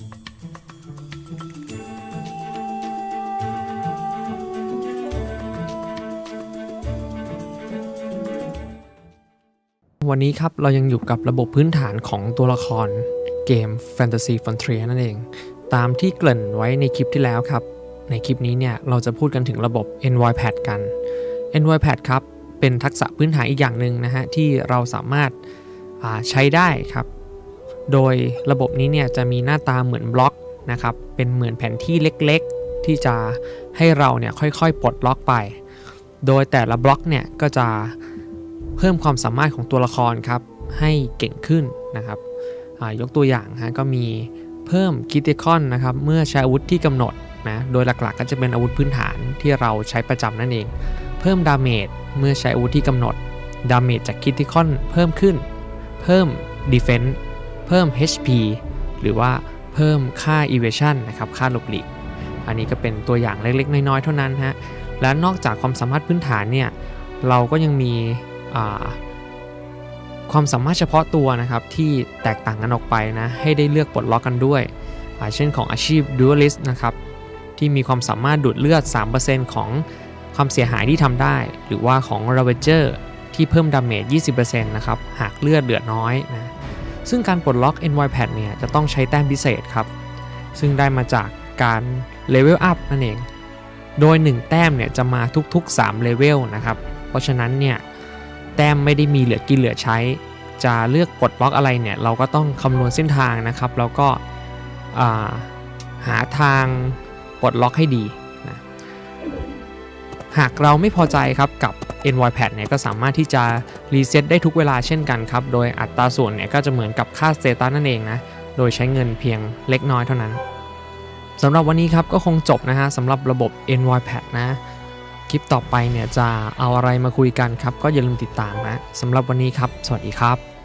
วันนี้ครับเรายังอยู่กับระบบพื้นฐานของตัวละครเกม Fantasy Frontier นั่นเอง ตามที่เกริ่นไว้ในคลิปที่แล้วครับ ในคลิปนี้เนี่ยเราจะพูดกันถึงระบบ NYPad กัน NYPad ครับ เป็นทักษะพื้นฐานอีกอย่างหนึ่งนะฮะ ที่เราสามารถาใช้ได้ครับ โดยระบบนี้เนี่ยจะมีหน้าตาเหมือนบล็อกนะครับ เป็นเหมือนแผนที่เล็กๆ ที่จะให้เราเนี่ยค่อยๆ ปลดล็อกไป โดยแต่ละบล็อกเนี่ยก็จะเพิ่มความสามารถของตัวละครครับให้เก่งขึ้นนะครับยกตัวอย่างฮะก็มีเพิ่มคิติคอนนะครับเมื่อใช้อาวุธที่กำหนดนะโดยหลักๆ ก็จะเป็นอาวุธพื้นฐานที่เราใช้ประจำนั่นเอง เพิ่มดาเมจเมื่อใช้อาวุธที่กำหนดดาเมจจากคิติคอนเพิ่มขึ้น เพิ่มดีเฟน s ์ เพิ่ม HP หรือว่าเพิ่มค่า evasion นะครับค่าหลบหลีก อันนี้ก็เป็นตัวอย่างเล็กๆ น้อยๆ เท่านั้นฮะและนอกจากความสามารถพื้นฐานเนี่ยเราก็ยังมีอ่าความสามารถเฉพาะตัวนะครับที่แตกต่างกันออกไปนะให้ได้เลือกปลดล็อกกันด้วย เช่นของอาชีพ Duelist นะครับที่มีความสามารถดูดเลือด 3%ของความเสียหายที่ทำได้ หรือว่าของ Ravager ที่เพิ่มดาเมจ 20%นะครับหากเลือดเหลือน้อยนะ ซึ่งการปลดล็อก NYPad เนี่ยจะต้องใช้แต้มพิเศษครับ ซึ่งได้มาจากการเลเวลอัพนั่นเอง โดย 1 แต้มเนี่ยจะมาทุกๆ3เลเวลนะครับ เพราะฉะนั้นเนี่ยแต้มไม่ได้มีเหลือกินเหลือใช้ จะเลือกปลดล็อกอะไรเนี่ยเราก็ต้องคำนวณเส้นทางนะครับ แล้วก็หาทางปลดล็อกให้ดีนะหากเราไม่พอใจครับกับ NYPad เนี่ยก็สามารถที่จะรีเซ็ตได้ทุกเวลาเช่นกันครับ โดยอัตราส่วนเนี่ยก็จะเหมือนกับค่าสเตตัสนั่นเองนะ โดยใช้เงินเพียงเล็กน้อยเท่านั้นสำหรับวันนี้ครับก็คงจบนะฮะสำหรับระบบ NYPad นะ คลิปต่อไปเนี่ยจะเอาอะไรมาคุยกันครับ ก็อย่าลืมติดตามนะสำหรับวันนี้ครับ สวัสดีครับ